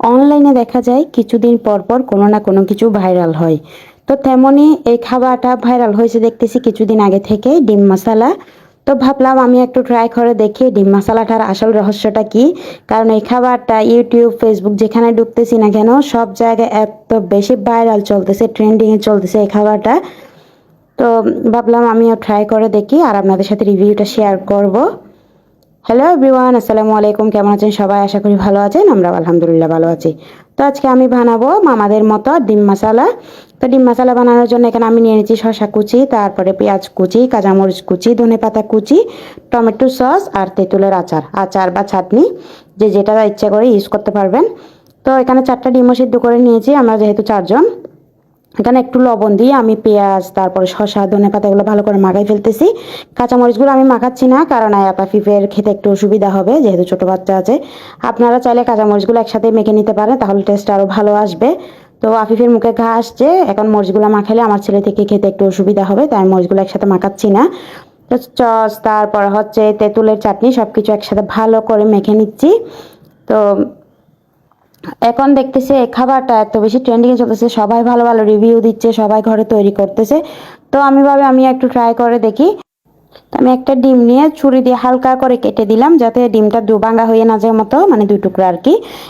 অনলাইনে দেখা যায়, কিছুদিন পর পর কোনো না কোনো কিছু ভাইরাল হয়। তো তেমনই এই খাবারটা ভাইরাল হয়েছে দেখতেছি কিছুদিন আগে থেকে ডিম মশালা। তো ভাবলাম আমি একটু ট্রাই করে দেখি ডিম মশালাটার আসল রহস্যটা কি। কারণ এই খাবারটা ইউটিউব ফেসবুক যেখানে ঢুকতেছি না কেন, সব জায়গায় এত বেশি ভাইরাল চলতেছে ট্রেন্ডিংয়ে চলতেছে এই খাবারটা। তো ভাবলাম আমিও ট্রাই করে দেখি আর আপনাদের সাথে রিভিউটা শেয়ার করব। হ্যালো এভরিওয়ান আসসালামু আলাইকুম। কেমন আছেন সবাই? আশা করি ভালো আছেন আমরা আলহামদুলিল্লাহ ভালো আছি। তো আজকে আমি বানাবো মামাদের মতো ডিম মশলা। তো ডিম মশলা বানানোর জন্য এখানে আমি নিয়ে নিয়েছি শসা কুচি, তারপরে পেঁয়াজ কুচি, কাঁচামরিচ কুচি ধনে পাতা কুচি, টমেটো সস আর তেঁতুলের আচার আচার বা চাটনি। যে যেটা ইচ্ছা করে ইউজ করতে পারবেন। তো এখানে চারটা ডিমও সিদ্ধ করে নিয়েছি, আমরা যেহেতু চারজন। এখানে একটু লবণ দিয়ে আমি পেঁয়াজ, তারপরে শসা, ধনে পাতাগুলো ভালো করে মাখাই ফেলতেছি। কাঁচামরিচগুলো আমি মাখাচ্ছি না, কারণ আয়াতা ফিফের খেতে একটু অসুবিধা হবে, যেহেতু ছোটো বাচ্চা আছে। আপনারা চাইলে কাঁচামরিচগুলো একসাথে মেখে নিতে পারেন, তাহলে টেস্ট আরও ভালো আসবে। তো আফিফের মুখে ঘা আসছে, এখন মরিচগুলো মাখালে আমার ছেলে থেকে খেতে একটু অসুবিধা হবে, তাই মরিচগুলো একসাথে মাখাচ্ছি না। চস, তারপর হচ্ছে তেঁতুলের চাটনি সব কিছু একসাথে ভালো করে মেখে নিচ্ছি। তো এখন দেখতেছে এই খাবারটা এত বেশি ট্রেন্ডিংয়ে চলতেছে, সবাই ভালো ভালো রিভিউ দিচ্ছে, সবাই ঘরে তৈরি করতেছে। তো আমি ভাবে, আমি একটু ট্রাই করে দেখি। আমি একটা ডিম নিয়ে ছুরি দিয়ে হালকা করে কেটে দিলাম, যাতে ডিমটা দুবাঙ্গা হয়ে না যায় মতো মানে দুই টুকরা আর কি।